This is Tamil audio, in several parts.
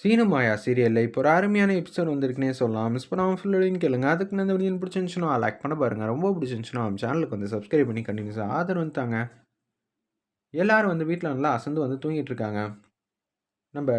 சீனு மாயா சீரியலில் இப்போ ஒரு அருமையான எபிசோட் வந்திருக்குனே சொல்லலாம். மிஸ் பண்ணாமல் ஃபுல்லோடையும் கேளுங்க. அதுக்கு இந்த வீடியோ பிடிச்சிருந்துச்சுன்னா லைக் பண்ண பாருங்கள் ரொம்ப பிடிச்சிருந்துச்சுன்னா நம்ம சேனலுக்கு வந்து சப்ஸ்கிரைப் பண்ணி கண்டினியூஸாக ஆதரவு வந்துட்டாங்க எல்லோரும் வந்து வீட்டில் நல்லா அசந்து வந்து தூங்கிட்டு இருக்காங்க. நம்ம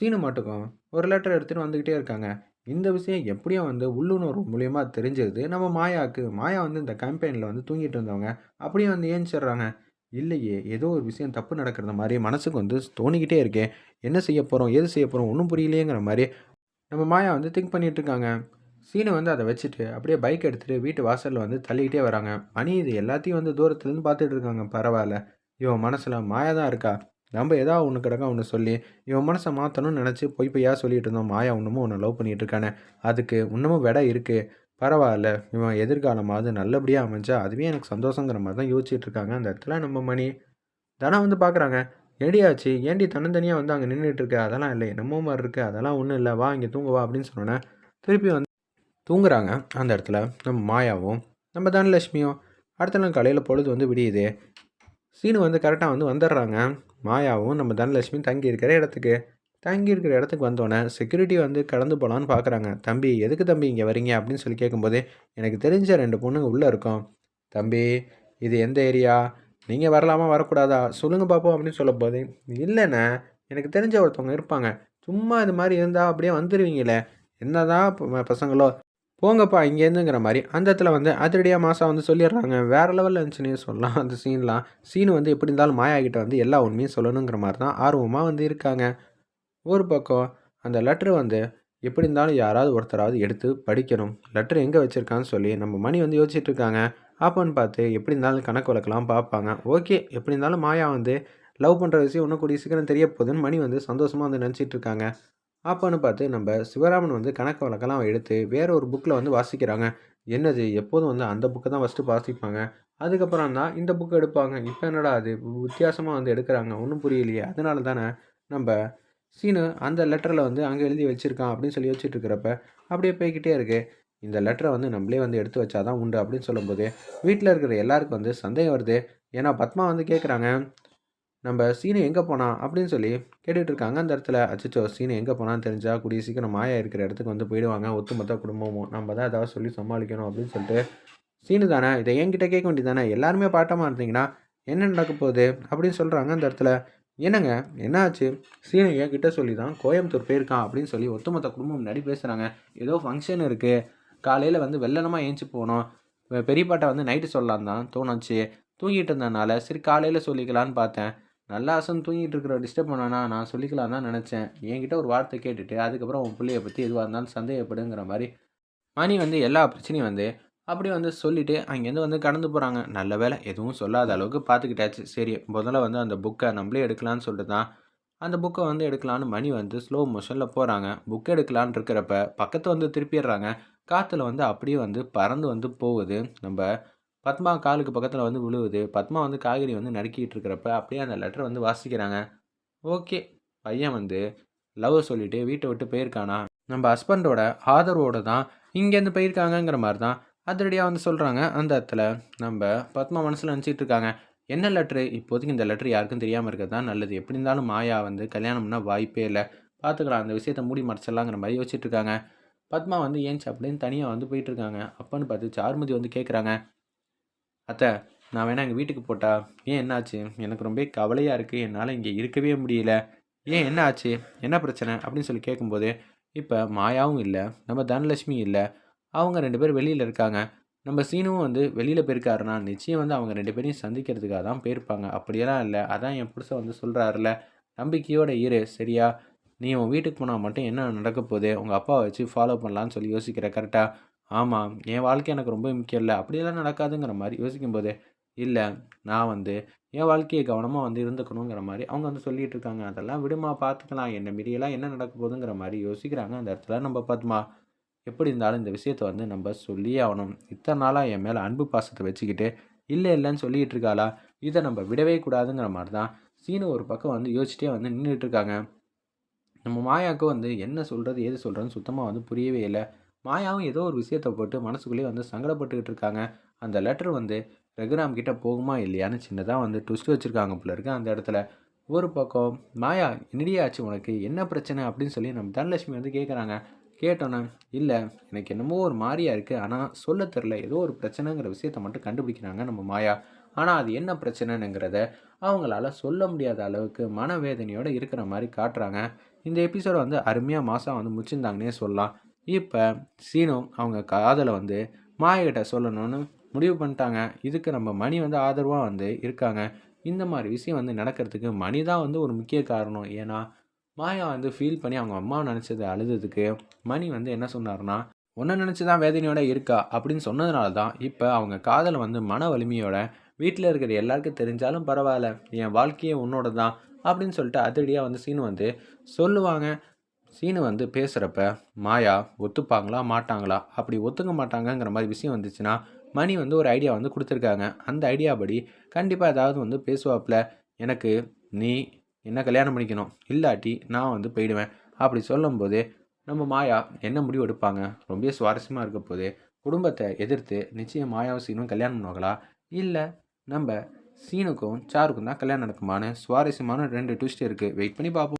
சீனு மாட்டுக்கும் ஒரு லெட்டர் எடுத்துகிட்டு வந்துக்கிட்டே இருக்காங்க. இந்த விஷயம் எப்படியும் வந்து உள்ளுணர்வு மூலியமாக தெரிஞ்சிருது நம்ம மாயாவுக்கு மாயா வந்து இந்த கேம்பெயினில் வந்து தூங்கிட்டு இருந்தவங்க. அப்படியே வந்து ஏஞ்சிடுறாங்க. இல்லையே ஏதோ ஒரு விஷயம் தப்பு நடக்கிறத மாதிரி மனசுக்கு வந்து தோணிக்கிட்டே இருக்கேன் என்ன செய்ய போகிறோம் எது செய்ய போகிறோம் ஒன்றும் புரியலையேங்கிற மாதிரி நம்ம மாயா வந்து திங்க் பண்ணிட்டு இருக்காங்க. சீனை வந்து அதை வச்சுட்டு அப்படியே பைக் எடுத்துகிட்டு வீட்டு வாசலில் வந்து தள்ளிக்கிட்டே வராங்க. மணி இது எல்லாத்தையும் வந்து தூரத்துலேருந்து பார்த்துட்டு இருக்காங்க. பரவாயில்ல. இவன் மனசில் மாயா தான் இருக்கா? நம்ம ஏதாவது ஒன்று கிடக்கா ஒன்று சொல்லி இவன் மனசை மாற்றணும்னு நினச்சி பொய் பொய்யா சொல்லிட்டு இருந்தோம். மாயா இன்னமும் ஒன்று லவ் பண்ணிட்டு இருக்கானே. அதுக்கு இன்னமும் விடை இருக்குது பரவாயில்ல. இவன் எதிர்காலமாவது நல்லபடியாக அமைஞ்சா அதுவே எனக்கு சந்தோஷங்கிற மாதிரி தான் யோசிச்சுட்டு இருக்காங்க. அந்த இடத்துல நம்ம மணி தனம் வந்து பார்க்குறாங்க ஏடியாச்சு ஏண்டி தன்னந்தனியாக வந்து அங்கே நின்றுட்டு இருக்க? அதெல்லாம் இல்லை. என்னமோ மாதிரி இருக்கு. அதெல்லாம் ஒன்றும் இல்லை. வா இங்கே தூங்குவா அப்படின்னு சொன்னோன்னே திருப்பி வந்து தூங்குறாங்க. அந்த இடத்துல நம்ம மாயாவும் நம்ம தனலட்சுமியும் அடுத்த நாள் காலையில் பொழுது வந்து விடியுது. சீனு வந்து கரெக்டாக வந்து வந்துடுறாங்க. மாயாவும் நம்ம தனலட்சுமி தங்கி இருக்கிற இடத்துக்கு. தங்கி இருக்கிற இடத்துக்கு வந்தோடனே செக்யூரிட்டி வந்து கடந்து போகலான்னு பார்க்குறாங்க தம்பி எதுக்கு தம்பி இங்கே வரீங்க அப்படின்னு சொல்லி கேட்கும்போது எனக்கு தெரிஞ்ச ரெண்டு பொண்ணுங்க உள்ளே இருக்கும். தம்பி இது எந்த ஏரியா? நீங்கள் வரலாமா? வரக்கூடாதா? சொல்லுங்கள் பார்ப்போம் அப்படின்னு சொல்ல போது இல்லைண்ணே எனக்கு தெரிஞ்ச ஒருத்தவங்க இருப்பாங்க. சும்மா இது மாதிரி இருந்தால் அப்படியே வந்துடுவீங்களே என்ன தான் பசங்களோ போங்கப்பா இங்கேருந்துங்கிற மாதிரி. அந்த இடத்துல வந்து அதிரடியாக மாதம் வந்து சொல்லிடுறாங்க. வேறு லெவலில் இருந்துச்சுன்னே சொல்லலாம். அந்த சீன்லாம் சீனு வந்து எப்படி இருந்தாலும் மாயா வந்து எல்லா உண்மையும் சொல்லணுங்கிற மாதிரி தான் ஆர்வமாக வந்து இருக்காங்க. ஒரு பக்கம் அந்த லெட்ரு வந்து எப்படி இருந்தாலும் யாராவது ஒருத்தராவது எடுத்து படிக்கணும். லெட்ரு எங்கே வச்சுருக்கான்னு சொல்லி நம்ம மணி வந்து யோசிச்சுட்டு இருக்காங்க. அப்போன்னு பார்த்து எப்படி இருந்தாலும் கணக்கு வழக்கெல்லாம் பார்ப்பாங்க. ஓகே எப்படி இருந்தாலும் மாயா வந்து லவ் பண்ணுற விஷயம் இன்னும் கூடிய சீக்கிரம் தெரிய போகுதுன்னு மணி வந்து சந்தோஷமாக வந்து நினச்சிட்டு இருக்காங்க. அப்போன்னு பார்த்து நம்ம சிவராமன் வந்து கணக்கு வழக்கெல்லாம் எடுத்து வேற ஒரு புக்கில் வந்து வாசிக்கிறாங்க. என்னது எப்போதும் வந்து அந்த புக்கை தான் ஃபஸ்ட்டு வாசிப்பாங்க. அதுக்கப்புறம் தான் இந்த புக் எடுப்பாங்க. இப்போ என்னடா அது? வித்தியாசமாக வந்து எடுக்கிறாங்க. ஒன்றும் புரியலையே. அதனால தானே நம்ம சீனு அந்த லெட்டரில் வந்து அங்கே எழுதி வச்சுருக்கான் அப்படின்னு சொல்லி வச்சுட்டு இருக்கிறப்ப அப்படியே போய்கிட்டே இருக்கு. இந்த லெட்டரை வந்து நம்மளே வந்து எடுத்து வச்சாதான் உண்டு அப்படின்னு சொல்லும்போது வீட்டில் இருக்கிற எல்லாருக்கும் வந்து சந்தேகம் வருது. ஏன்னா பத்மா வந்து கேட்குறாங்க நம்ம சீனு எங்கே போனான் அப்படின்னு சொல்லி கேட்டுட்டு இருக்காங்க. அந்த இடத்துல அச்சச்சோ சீனு எங்கே போனான்னு தெரிஞ்சால் கூடிய சீக்கிரம் மாயா இருக்கிற இடத்துக்கு வந்து போயிடுவாங்க. ஒத்துமொத்த குடும்பமும். நம்ம தான் ஏதாவது சொல்லி சமாளிக்கணும் அப்படின்னு சொல்லிட்டு சீனு தானே இதை என்கிட்ட கேட்க வேண்டியது தானே? எல்லாருமே பாட்டமாக இருந்தீங்கன்னா என்ன நடக்க போகுது அப்படின்னு சொல்கிறாங்க அந்த இடத்துல. என்னங்க? என்னாச்சு? சீனு கிட்ட சொல்லி தான் கோயம்புத்தூர் போயிருக்கான் அப்படின்னு சொல்லி ஒட்டுமொத்த குடும்பம் முன்னாடி பேசுகிறாங்க ஏதோ ஃபங்க்ஷன் இருக்குது காலையில் வந்து வெள்ளனமாக ஏஞ்சி போகணும் பெரியப்பாட்டை வந்து நைட்டு சொல்லலாம் தான் தோணுச்சு. தூங்கிட்டு இருந்தனால சரி காலையில் சொல்லிக்கலான்னு பார்த்தேன். நல்லா அசன் தூங்கிட்டு இருக்கிற டிஸ்டர்ப் பண்ணானா நான் சொல்லிக்கலாம் தான் நினச்சேன். என்கிட்ட ஒரு வார்த்தை கேட்டுட்டு அதுக்கப்புறம் உன் பிள்ளைய பற்றி எதுவாக இருந்தாலும் சந்தேகப்படுங்கிற மாதிரி மணி வந்து எல்லா பிரச்சனையும் வந்து அப்படி வந்து சொல்லிட்டு அங்கேருந்து வந்து கடந்து போகிறாங்க நல்ல வேளை எதுவும் சொல்லாத அளவுக்கு பார்த்துக்கிட்டாச்சு சரி முதல்ல வந்து அந்த புக்கை நம்மளே எடுக்கலான்னு சொல்லிட்டு தான் அந்த புக்கை வந்து எடுக்கலான்னு மணி வந்து ஸ்லோ மோஷனில் போகிறாங்க புக் எடுக்கலான் இருக்கிறப்ப பக்கத்து வந்து திருப்பிடுறாங்க. காற்றுல வந்து அப்படியே வந்து பறந்து வந்து போகுது. நம்ம பத்மா காலுக்கு பக்கத்தில் வந்து விழுவுது. பத்மா வந்து காய்கறி வந்து நறுக்கிட்டு இருக்கிறப்ப அப்படியே அந்த லெட்டர் வந்து வாசிக்கிறாங்க. ஓகே பையன் வந்து லவ் சொல்லிவிட்டு வீட்டை விட்டு போயிருக்கானா? நம்ம ஹஸ்பண்டோட ஆதரவோடு தான் இங்கேருந்து போயிருக்காங்கங்கிற மாதிரி தான் அதிரடியாக வந்து சொல்கிறாங்க அந்த இடத்துல நம்ம பத்மா மனசில் நினச்சிட்டு இருக்காங்க. என்ன லெட்ரு இப்போதைக்கு இந்த லெட்ரு யாருக்கும் தெரியாமல் இருக்கிறது தான் நல்லது. எப்படி இருந்தாலும் மாயா வந்து கல்யாணம்னா வாய்ப்பே இல்லை. பார்த்துக்கலாம் அந்த விஷயத்த மூடி மறைச்சிடலாங்கிற மாதிரி யோசிச்சுட்டு இருக்காங்க. பத்மா வந்து ஏன்ச்சு அப்படின்னு தனியாக வந்து போயிட்டு இருக்காங்க. அப்பன்னு பார்த்து சாருமதி வந்து கேட்குறாங்க அத்தை நான் வேணா எங்கள் வீட்டுக்கு போட்டா? ஏன் என்னாச்சு? எனக்கு ரொம்ப கவலையாக இருக்குது என்னால் இங்கே இருக்கவே முடியல. ஏன் என்ன ஆச்சு என்ன பிரச்சனை? அப்படின்னு சொல்லி கேட்கும்போது இப்போ மாயாவும் இல்லை. நம்ம தனலட்சுமி இல்லை. அவங்க ரெண்டு பேரும் வெளியில் இருக்காங்க. நம்ம சீனுவும் வந்து வெளியில் போயிருக்காருன்னா நிச்சயம் வந்து அவங்க ரெண்டு பேரையும் சந்திக்கிறதுக்காக தான் போயிருப்பாங்க. அப்படியெல்லாம் இல்லை. அதான் என் புருஷன் வந்து சொல்கிறாருல நம்பிக்கையோட இரு. சரியா? நீ உன் வீட்டுக்கு போனால் மட்டும் என்ன நடக்க போகுது? உங்கள் அப்பாவை வச்சு ஃபாலோ பண்ணலான்னு சொல்லி யோசிக்கிற கரெக்டாக ஆமாம் என் வாழ்க்கை எனக்கு ரொம்ப முக்கியம் இல்லை. அப்படியெல்லாம் நடக்காதுங்கிற மாதிரி யோசிக்கும்போது இல்லை. நான் வந்து என் வாழ்க்கையை கவனமாக வந்து இருந்துக்கணுங்கிற மாதிரி அவங்க வந்து சொல்லிகிட்டு இருக்காங்க. அதெல்லாம் விடுமா? பார்த்துக்கலாம். என்ன மீறியெல்லாம் என்ன நடக்க போகுதுங்கிற மாதிரி யோசிக்கிறாங்க. அந்த இடத்துல நம்ம பத்மா எப்படி இருந்தாலும் இந்த விஷயத்த வந்து நம்ம சொல்லியே ஆகணும். இத்தனை நாளாக என் மேலே அன்பு பாசத்தை வச்சுக்கிட்டு இல்லை இல்லைன்னு சொல்லிகிட்டு இருக்காளா? இதை நம்ம விடவே கூடாதுங்கிற மாதிரி தான் சீனு ஒரு பக்கம் வந்து யோசிச்சிட்டே வந்து நின்றுட்டு இருக்காங்க. நம்ம மாயாவுக்கு வந்து என்ன சொல்கிறது ஏது சொல்கிறதுன்னு சுத்தமாக வந்து புரியவே இல்லை. மாயாவும் ஏதோ ஒரு விஷயத்தை போட்டு மனசுக்குள்ளேயே வந்து சங்கடப்பட்டுக்கிட்டு இருக்காங்க. அந்த லெட்டர் வந்து ரகுராம் கிட்டே போகுமா இல்லையான்னு சின்னதாக வந்து ட்விஸ்ட் வச்சுருக்காங்க போல இருக்கு அந்த இடத்துல. ஒரு பக்கம் மாயா என்னடியாச்சு உனக்கு? என்ன பிரச்சனை? அப்படின்னு சொல்லி நம்ம தனலட்சுமி வந்து கேட்குறாங்க கேட்டோன்னே இல்லை எனக்கு என்னமோ ஒரு மாதிரியாக இருக்குது ஆனால் சொல்ல தெரில ஏதோ ஒரு பிரச்சனைங்கிற விஷயத்த மட்டும் கண்டுபிடிக்கிறாங்க நம்ம மாயா. ஆனால் அது என்ன பிரச்சனைங்கிறத அவங்களால சொல்ல முடியாத அளவுக்கு மனவேதனையோடு இருக்கிற மாதிரி காட்டுறாங்க. இந்த எபிசோட வந்து அருமையாக மாதம் வந்து முடிச்சிருந்தாங்கன்னே சொல்லலாம். இப்போ சீனு அவங்க காதலை வந்து மாயகிட்ட சொல்லணும்னு முடிவு பண்ணிட்டாங்க. இதுக்கு நம்ம மணி வந்து ஆதரவாக வந்து இருக்காங்க. இந்த மாதிரி விஷயம் வந்து நடக்கிறதுக்கு மணி தான் வந்து ஒரு முக்கிய காரணம். ஏன்னா மாயா வந்து ஃபீல் பண்ணி அவங்க அம்மாவை நினச்சது அழுததுக்கு மணி வந்து என்ன சொன்னார்னா ஒன்றை நினச்சி தான் வேதனையோட இருக்கா? அப்படின்னு சொன்னதுனால தான் இப்போ அவங்க காதலை வந்து மன வலிமையோட வீட்டில் இருக்கிற எல்லாருக்கும் தெரிஞ்சாலும் பரவாயில்ல என் வாழ்க்கையே உன்னோட தான் அப்படின்னு சொல்லிட்டு அதிரடியாக வந்து சீனு வந்து சொல்லுவாங்க. சீனு வந்து பேசுகிறப்ப மாயா ஒத்துப்பாங்களா மாட்டாங்களா? அப்படி ஒத்துக்க மாட்டாங்கங்கிற மாதிரி விஷயம் வந்துச்சுன்னா மணி வந்து ஒரு ஐடியா வந்து கொடுத்துருக்காங்க. அந்த ஐடியா படி கண்டிப்பாக ஏதாவது வந்து பேசுவாப்பில் எனக்கு நீ என்ன கல்யாணம் பண்ணிக்கணும்? இல்லாட்டி நான் வந்து போயிடுவேன். அப்படி சொல்லும்போது நம்ம மாயா என்ன முடிவு எடுப்பாங்க? ரொம்ப சுவாரஸ்யமாக இருக்க போது குடும்பத்தை எதிர்த்து நிச்சயம் மாயாவை சீனும் கல்யாணம் பண்ணுவாங்களா? இல்லை நம்ம சீனுக்கும் சாருக்கும் தான் கல்யாணம் நடக்குமான்னு சுவாரஸ்யமான ரெண்டு ட்விஸ்ட் இருக்குது வெயிட் பண்ணி பார்ப்போம்